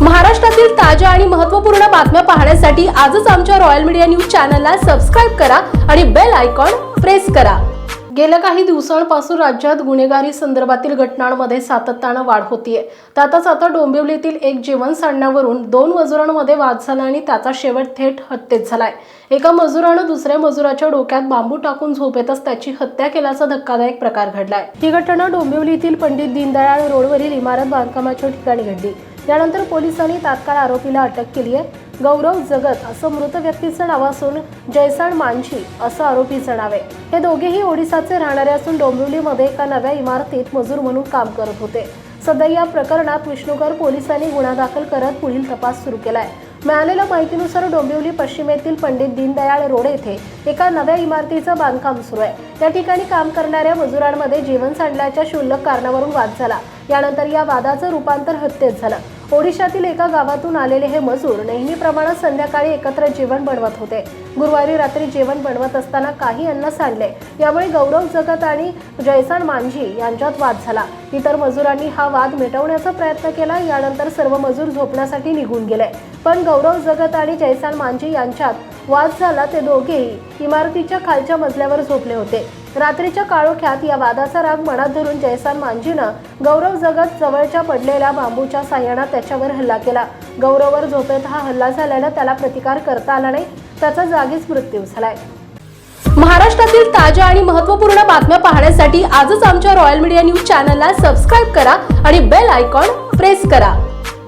महाराष्ट्रातील ताज्या आणि महत्त्वपूर्ण बातम्या पाहण्यासाठी आजच आमच्या रॉयल मीडिया न्यूज चॅनलला सबस्क्राईब करा आणि बेल आयकॉन प्रेस करा. गेल्या काही दिवसांपासून राज्यात गुन्हेगारी संदर्भातील घटनांमध्ये सातत्यानं वाढ होतीये. त्यातच आता डोंबिवलीतील एक जीवन सांडण्यावरून दोन मजुरांमध्ये वाद झाला आणि त्याचा शेवट थेट हत्येत झालाय. एका मजुरानं दुसऱ्या मजुराच्या डोक्यात बांबू टाकून झोपेतच त्याची हत्या केल्याचा धक्कादायक प्रकार घडलाय. ही घटना डोंबिवलीतील पंडित दीनदयाळ रोडवरील इमारत बांधकामाच्या ठिकाणी घडली. यानंतर पोलिसांनी तात्काळ आरोपीला अटक केली आहे. गौरव जगत असं मृत व्यक्तीचं नाव असून जयसाण मांझी असं आरोपीचं नाव आहे. हे दोघेही ओडिसाचे राहणारे असून डोंबिवलीमध्ये एका नव्या इमारतीत मजूर म्हणून काम करत होते. सध्या या प्रकरणात विष्णुकर पोलिसांनी गुन्हा दाखल करत पुढील तपास सुरू केलाय. मिळालेल्या माहितीनुसार डोंबिवली पश्चिमेतील पंडित दीनदयाळ रोड येथे एका नव्या इमारतीचं बांधकाम सुरू आहे. त्या ठिकाणी काम करणाऱ्या मजुरांमध्ये जीवन सांडल्याच्या क्षुल्लक कारणावरून वाद झाला. यानंतर या वादाचं रूपांतर हत्येत झालं. ओडिशातील एका गावातून आलेले हे मजूर नेहमीप्रमाणे संध्याकाळी एकत्र जेवण बनवत होते. गुरुवारी रात्री जेवण बनवत असताना काही अन्न सांडले. यामुळे गौरव जगत आणि जयसान मांझी यांच्यात वाद झाला. इतर मजुरांनी हा वाद मिटवण्याचा प्रयत्न केला. यानंतर सर्व मजूर झोपण्यासाठी निघून गेले. पण गौरव जगत आणि जयसान मांझी यांच्यात वाद झाला ते दोघेही इमारतीच्या खालच्या मजल्यावर झोपले होते. रात्रीच्या काळोख्यात या वादाचा राग मनात धरून जयसान मांझीनं गौरव जगत जवळच्या पडलेल्या बांबूच्या साह्यानं त्याच्यावर हल्ला केला. गौरववर झोपेत हा हल्ला झाल्यानं त्याला प्रतिकार करता आला नाही त्याचा जागीच मृत्यू झालाय. महाराष्ट्रातील ताज्या आणि महत्त्वपूर्ण बातम्या पाहण्यासाठी आजच आमच्या रॉयल मीडिया न्यूज चॅनलला सबस्क्राईब करा आणि बेल आयकॉन प्रेस करा.